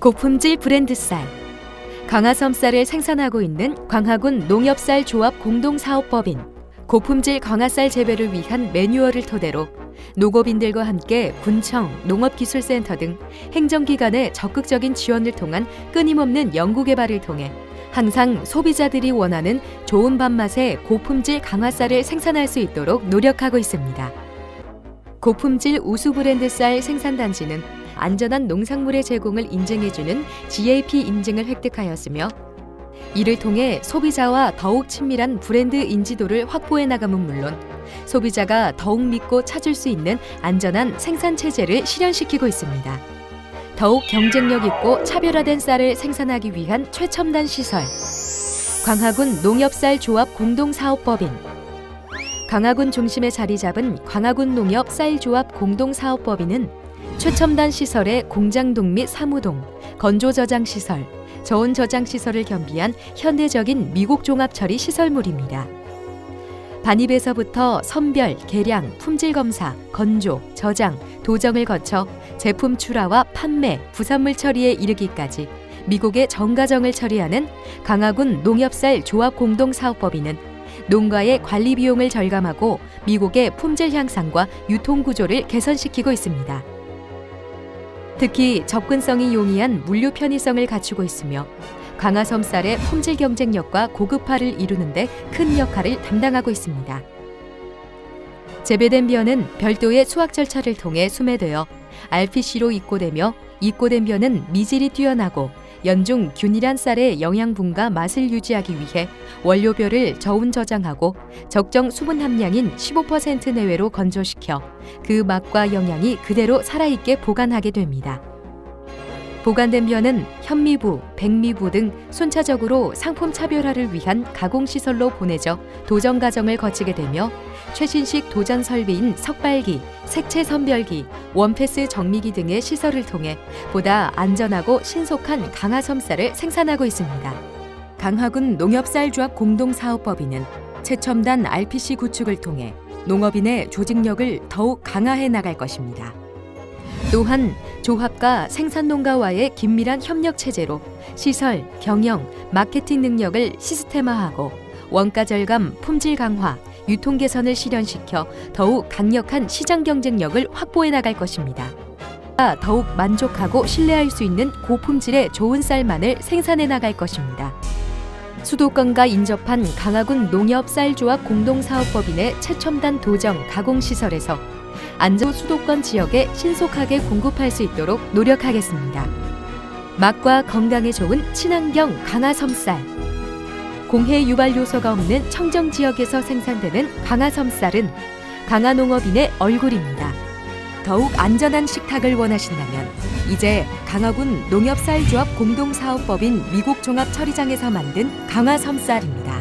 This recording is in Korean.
고품질 브랜드 쌀. 강화섬 쌀을 생산하고 있는 광화군 농협쌀 조합 공동사업법인 고품질 강화쌀 재배를 위한 매뉴얼을 토대로 농업인들과 함께 군청, 농업기술센터 등 행정기관의 적극적인 지원을 통한 끊임없는 연구개발을 통해 항상 소비자들이 원하는 좋은 밥맛의 고품질 강화쌀을 생산할 수 있도록 노력하고 있습니다. 고품질 우수 브랜드 쌀 생산 단지는 안전한 농산물의 제공을 인증해주는 GAP 인증을 획득하였으며 이를 통해 소비자와 더욱 친밀한 브랜드 인지도를 확보해 나감은 물론 소비자가 더욱 믿고 찾을 수 있는 안전한 생산 체제를 실현시키고 있습니다. 더욱 경쟁력 있고 차별화된 쌀을 생산하기 위한 최첨단 시설 광화군 농협쌀 조합 공동사업법인 강화군 중심에 자리 잡은 광화군 농협 쌀조합 공동사업법인은 최첨단 시설의 공장동 및 사무동, 건조 저장 시설, 저온 저장 시설을 겸비한 현대적인 미국 종합 처리 시설물입니다. 반입에서부터 선별, 계량, 품질 검사, 건조, 저장, 도정을 거쳐 제품 출하와 판매, 부산물 처리에 이르기까지 미국의 정가정을 처리하는 강화군 농협쌀 조합 공동 사업법인은 농가의 관리 비용을 절감하고 미국의 품질 향상과 유통 구조를 개선시키고 있습니다. 특히 접근성이 용이한 물류 편의성을 갖추고 있으며 강화섬 쌀의 품질 경쟁력과 고급화를 이루는데 큰 역할을 담당하고 있습니다. 재배된 벼는 별도의 수확 절차를 통해 수매되어 RPC로 입고되며 입고된 벼는 미질이 뛰어나고 연중 균일한 쌀의 영양분과 맛을 유지하기 위해 원료별을 저온 저장하고 적정 수분 함량인 15% 내외로 건조시켜 그 맛과 영양이 그대로 살아있게 보관하게 됩니다. 보관된 벼는 현미부, 백미부 등 순차적으로 상품 차별화를 위한 가공 시설로 보내져 도정 과정을 거치게 되며 최신식 도전 설비인 석발기, 색채 선별기, 원패스 정미기 등의 시설을 통해 보다 안전하고 신속한 강화 섬 쌀을 생산하고 있습니다. 강화군 농협쌀조합 공동사업법인은 최첨단 RPC 구축을 통해 농업인의 조직력을 더욱 강화해 나갈 것입니다. 또한 조합과 생산농가와의 긴밀한 협력 체제로 시설, 경영, 마케팅 능력을 시스템화하고 원가 절감, 품질 강화, 유통 개선을 실현시켜 더욱 강력한 시장 경쟁력을 확보해 나갈 것입니다. 더욱 만족하고 신뢰할 수 있는 고품질의 좋은 쌀만을 생산해 나갈 것입니다. 수도권과 인접한 강화군 농협 쌀조합 공동사업법인의 최첨단 도정 가공 시설에서 안전 수도권 지역에 신속하게 공급할 수 있도록 노력하겠습니다. 맛과 건강에 좋은 친환경 강화섬쌀. 공해 유발 요소가 없는 청정 지역에서 생산되는 강화섬쌀은 강화농업인의 얼굴입니다. 더욱 안전한 식탁을 원하신다면 이제 강화군 농협쌀조합 공동사업법인 미국 종합처리장에서 만든 강화섬쌀입니다.